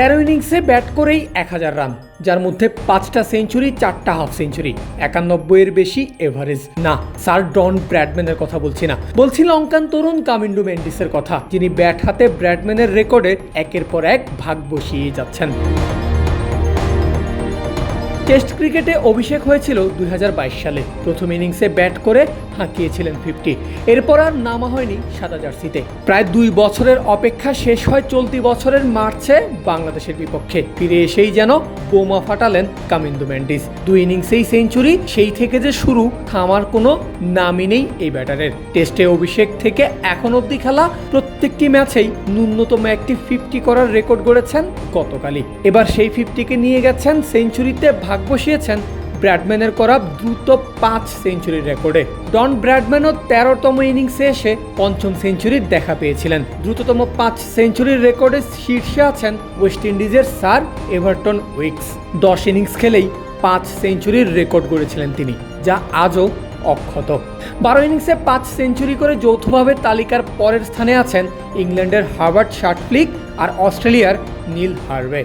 তেরো ইনিংসে ব্যাট করেই এক হাজার রান, যার মধ্যে পাঁচটা সেঞ্চুরি, চারটা হাফ সেঞ্চুরি। একানব্বইয়ের বেশি এভারেজ। না, স্যার ডন ব্র্যাডম্যানের কথা বলছি না। বলছি লঙ্কান তরুণ কামিন্ডু মেন্ডিসের কথা, যিনি ব্যাট হাতে ব্র্যাডম্যানের রেকর্ডে একের পর এক ভাগ বসিয়ে যাচ্ছেন। টেস্ট ক্রিকেটে অভিষেক হয়েছিল দুই হাজার বাইশ সালে। প্রথম ইনিংসে ব্যাট করে হাঁকিয়েছিলেন ফিফটি। এরপর আর নামা হয়নি সাদা জার্সিতে। প্রায় দুই বছরের অপেক্ষা শেষ হয় চলতি বছরের মার্চে বাংলাদেশের বিপক্ষে। ফিরে এসেই যেন বোমা ফাটালেন কামিন্দু ম্যান্ডিস। দুই ইনিংসেই সেঞ্চুরি, সেই থেকে যে শুরু, থামার কোনো নামই নেই এই ব্যাটারের। টেস্টে অভিষেক থেকে এখন অবধি খেলা প্রত্যেকটি ম্যাচেই ন্যূনতম একটি ফিফটি করার রেকর্ড গড়েছেন গতকালই। এবার সেই ফিফটিকে নিয়ে গেছেন সেঞ্চুরিতে ভাগ বসিয়েছেন ব্র্যাডম্যানের করা দ্রুত পাঁচ সেঞ্চুরির রেকর্ডে। ডন ব্র্যাডম্যানও তেরোতম ইনিংসে এসে পঞ্চম সেঞ্চুরির দেখা পেয়েছিলেন। দ্রুততম পাঁচ সেঞ্চুরির রেকর্ডে শীর্ষে আছেন ওয়েস্ট ইন্ডিজের স্যার এভারটন উইক্স। দশ ইনিংস খেলেই পাঁচ সেঞ্চুরির রেকর্ড গড়েছিলেন তিনি, যা আজও অক্ষত। বারো ইনিংসে পাঁচ সেঞ্চুরি করে যৌথভাবে তালিকার পরের স্থানে আছেন ইংল্যান্ডের হার্বার্ট শার্টফ্লিক আর অস্ট্রেলিয়ার নীল হার্ভে।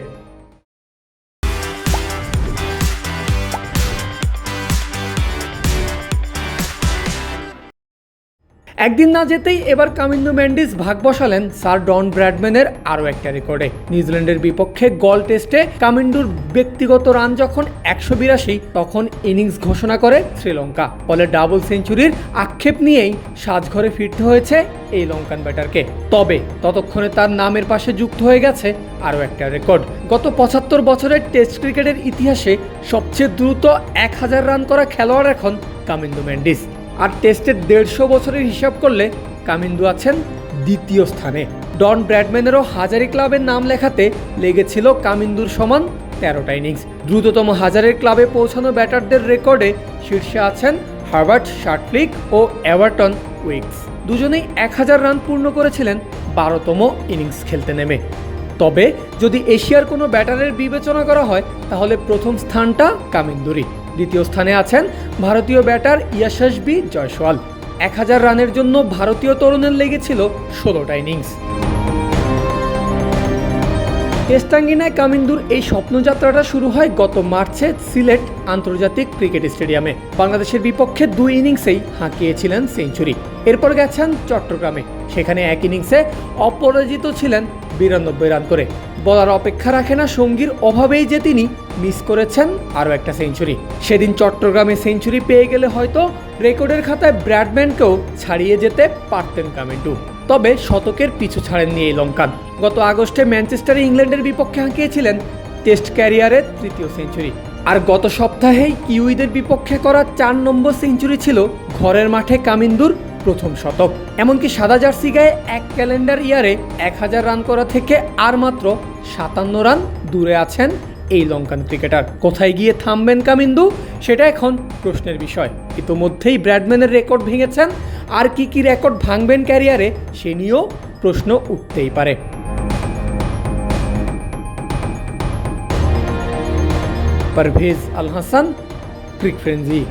একদিন না যেতেই এবার কামিন্দু ম্যান্ডিস ভাগ বসালেন স্যার ডন ব্র্যাডম্যানের আরও একটা রেকর্ডে। নিউজিল্যান্ডের বিপক্ষে গল টেস্টে কামিন্ডুর ব্যক্তিগত রান যখন একশো বিরাশি, তখন ইনিংস ঘোষণা করে শ্রীলঙ্কা। ফলে ডাবল সেঞ্চুরির আক্ষেপ নিয়েই সাজঘরে ফিরতে হয়েছে এই লঙ্কান ব্যাটারকে। তবে ততক্ষণে তার নামের পাশে যুক্ত হয়ে গেছে আরও একটা রেকর্ড। গত পঁচাত্তর বছরের টেস্ট ক্রিকেটের ইতিহাসে সবচেয়ে দ্রুত এক হাজার রান করা খেলোয়াড় এখন কামিন্দু ম্যান্ডিস আর টেস্টের দেড়শো বছরের হিসাব করলে কামিন্দু আছেন দ্বিতীয় স্থানে। ডন ব্র্যাডম্যানেরও হাজারি ক্লাবের নাম লেখাতে লেগেছিল কামিন্দুর সমান তেরোটা ইনিংস। দ্রুততম হাজারের ক্লাবে পৌঁছানো ব্যাটারদের রেকর্ডে শীর্ষে আছেন হার্বার্ট শার্টফ্লিক ও এভারটন উইকস। দুজনেই এক হাজার রান পূর্ণ করেছিলেন বারোতম ইনিংস খেলতে নেমে। তবে যদি এশিয়ার কোনো ব্যাটারের বিবেচনা করা হয়, তাহলে প্রথম স্থানটা কামিন্দুরি দ্বিতীয় স্থানে আছেন ভারতীয় ব্যাটার ইয়াশাসবি জয়সওয়াল। এক হাজার রানের জন্য ভারতীয় তরুণের লেগেছিল ষোলোটা ইনিংস। টেস্টাঙ্গিনায় কামিন্দুর এই স্বপ্নযাত্রাটা শুরু হয় গত মার্চে সিলেট আন্তর্জাতিক ক্রিকেট স্টেডিয়ামে। বাংলাদেশের বিপক্ষে দুই ইনিংসেই হাঁকিয়েছিলেন সেঞ্চুরি। এরপর গেছেন চট্টগ্রামে। সেখানে এক ইনিংসে অপরাজিত ছিলেন বিরানব্বই রান করে। বলার অপেক্ষা রাখে না সঙ্গীর অভাবেই যে তিনি মিস করেছেন আরও একটা সেঞ্চুরি সেদিন চট্টগ্রামে সেঞ্চুরি পেয়ে গেলে হয়তো রেকর্ডের খাতায় ব্র্যাডম্যানকেও ছাড়িয়ে যেতে পারতেন কামিন্ডু তবে শতকের পিছু ছাড়েননি এই লঙ্কান। গত আগস্টে ম্যানচেস্টারে ইংল্যান্ডের বিপক্ষে হাঁকিয়েছিলেন টেস্ট ক্যারিয়ারের তৃতীয় সেঞ্চুরি আর গত সপ্তাহেই কিউইদের বিপক্ষে করা চার নম্বর সেঞ্চুরি ছিল ঘরের মাঠে কামিন্দুর প্রথম শতক। এমনকি সাদা জার্সি গায়ে এক ক্যালেন্ডার ইয়ারে এক হাজার রান করা থেকে আর মাত্র সাতান্ন রান দূরে আছেন এই লঙ্কান ক্রিকেটার। কোথায় গিয়ে থামবেন কামিন্দু? সেটা এখন প্রশ্নের বিষয়। ইতোমধ্যেই ব্র্যাডম্যানের রেকর্ড ভেঙেছেন। আর কি কি রেকর্ড ভাঙবেন ক্যারিয়ারে, সে নিয়েও প্রশ্ন উঠতেই পারে। Parvez Al Hasan, cric frenzy